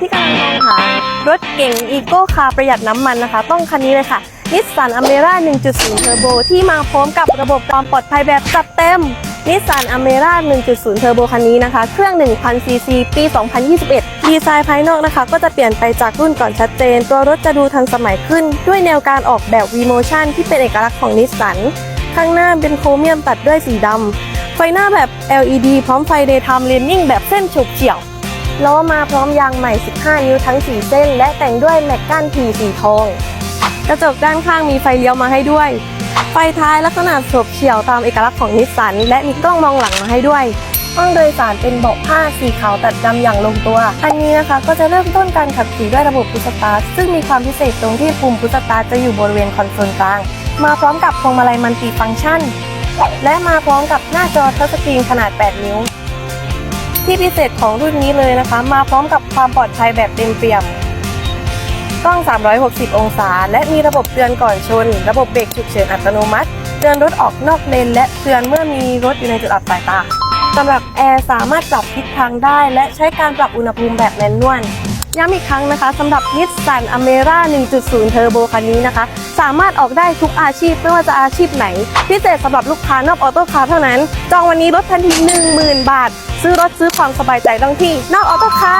ที่กำลังมองหารถเก่งอีโก้คาร์ประหยัดน้ำมันนะคะ ต้องคันนี้เลยค่ะนิสสันอเมร่า 1.0 Turbo ที่มาพร้อมกับระบบความปลอดภัยแบบจัดเต็มนิสสันอเมร่า 1.0 Turbo คันนี้นะคะ เครื่อง 1,000 ซีซี ปี 2021 ดีไซน์ภายนอกนะคะ ก็จะเปลี่ยนไปจากรุ่นก่อนชัดเจน ตัวรถจะดูทันสมัยขึ้น ด้วยแนวการออกแบบ V-Motion ที่เป็นเอกลักษณ์ของนิสสัน ข้างหน้าเป็นโครเมียมตัดด้วยสีดำ ไฟหน้าแบบ LED พร้อมไฟ Daytime Running แบบเส้นฉกเฉี่ยว ล้อมาพร้อมยางใหม่ 15 นิ้วทั้ง 4 เส้น และแต่งด้วยแม็กกั้นทีสีทอง กระจกด้านข้างมีไฟเลี้ยวมาให้ด้วย ไฟท้ายลักษณะฉบเฉี่ยวตามเอกลักษณ์ของนิสสัน และมีกล้องมองหลังมาให้ด้วยห้องโดยสารเป็นเบาะผ้าสีขาวตัดดำอย่างลงตัว อันนี้นะคะก็จะเริ่มต้นการขับขี่ด้วยระบบพุชสตาร์ทซึ่งมีความพิเศษตรงที่ปุ่มพุชสตาร์ทจะอยู่บริเวณคอนโซลกลาง มาพร้อมกับพวงมาลัยมัลติฟังก์ชัน และมาพร้อมกับหน้าจอทัชสกรีนขนาด 8 นิ้ว ที่พิเศษของรุ่นนี้เลยนะคะ มาพร้อมกับความปลอดภัยแบบเต็มเปี่ยม กล้อง 360 องศา และมีระบบเตือนก่อนชน ระบบเบรกฉุกเฉินอัตโนมัติ เตือนรถออกนอกเลน และเตือนเมื่อมีรถอยู่ในจุดอับสายตาสำหรับแอร์สามารถปรับทิศทางได้ และใช้การปรับอุณหภูมิแบบแมนนวลย้ำอีกครั้งนะคะสำหรับนิสสันอเมร่า1.0เทอร์โบคันนี้นะคะ สามารถออกได้ทุกอาชีพไม่ว่าจะอาชีพไหน พิเศษสำหรับลูกค้านอกออโต้คาร์เท่านั้น จองวันนี้ลดทันที 10,000 บาท ซื้อรถซื้อความสบายใจต้องที่นอกออโต้คาร์